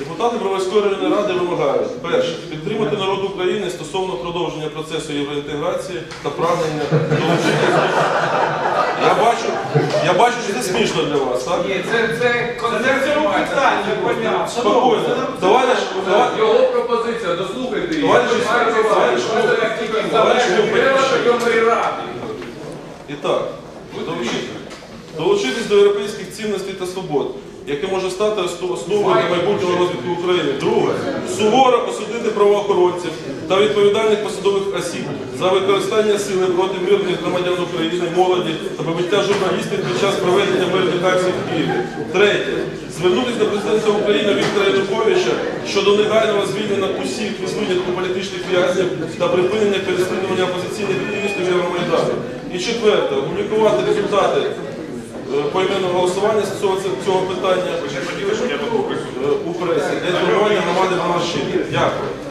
Депутати Броварської районної ради вимагають перше підтримати народ України стосовно продовження процесу євроінтеграції та прагнення долучитися. Я бачу, я бачу, що це смішно для вас, так? Ні, це, це концепція питання. Спокійно. Товариш, товариш, Його пропозиція, дослухайте її. І так, долучитись до європейських цінностей та свобод, яке може стати осно- основою майбутнього розвитку України. Друге, суворо осудити правоохоронців та відповідальних посадових осіб за використання сили проти мирних громадян України, молоді та побиття журналістів під час проведення мирних акцій в Києві. Третє, звернутися до президента України Віктора Януковича щодо негайного звільнення усіх існуючих політичних в'язнів та припинення переслідування опозиційних активістів Євромайдану. І четверте, опублікувати результати поіменного голосування стосовно цього питання е, у пресі для інформування громади на маршині. Дякую.